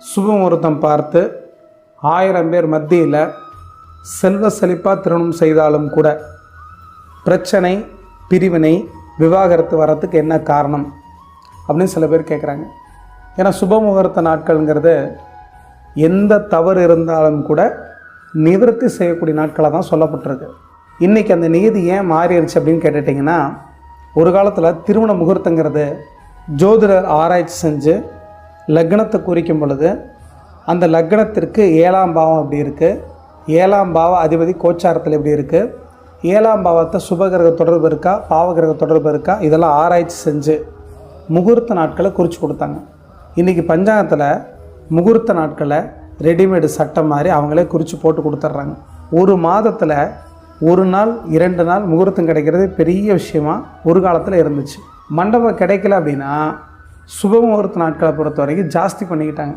சுபமுகூர்த்தம் பார்த்து ஆயிரம் பேர் மத்தியில் செல்வ செழிப்பாக திருமணம் செய்தாலும் கூட பிரச்சனை பிரிவினை விவாகரத்து வரத்துக்கு என்ன காரணம் அப்படின்னு சில பேர் கேட்குறாங்க ஏன்னா சுபமுகூர்த்த நாட்கள்ங்கிறது எந்த தவறு இருந்தாலும் கூட நிவர்த்தி செய்யக்கூடிய நாட்களாக தான் சொல்லப்பட்டிருக்கு. இன்றைக்கி அந்த நியதி ஏன் மாறிடுச்சு அப்படின்னு கேட்டுட்டிங்கன்னா ஒரு காலத்தில் திருமண முகூர்த்தங்கிறது ஜோதிடர் ஆராய்ச்சி செஞ்சு லக்னத்தை குறிக்கும் பொழுது அந்த லக்னத்திற்கு ஏழாம் பாவம் அப்படி இருக்குது ஏழாம் பாவ அதிபதி கோச்சாரத்தில் எப்படி இருக்குது ஏழாம் பாவத்தை சுபகிரக தொடர்பு இருக்கா? பாவகிரக தொடர்பு இருக்கா? இதெல்லாம் ஆராய்ச்சி செஞ்சு முகூர்த்த நாட்களை குறித்து கொடுத்தாங்க. இன்றைக்கி பஞ்சாங்கத்தில் முகூர்த்த நாட்களை ரெடிமேடு சட்டம் மாதிரி அவங்களே குறித்து போட்டு கொடுத்துட்றாங்க. ஒரு மாதத்தில் ஒரு நாள் இரண்டு நாள் முகூர்த்தம் கிடைக்கிறது பெரிய விஷயமா ஒரு காலத்தில் இருந்துச்சு. மண்டபம் கிடைக்கல அப்படின்னா சுபமுகூர்த்த நாட்களை பொறுத்த வரைக்கும் ஜாஸ்தி பண்ணிக்கிட்டாங்க.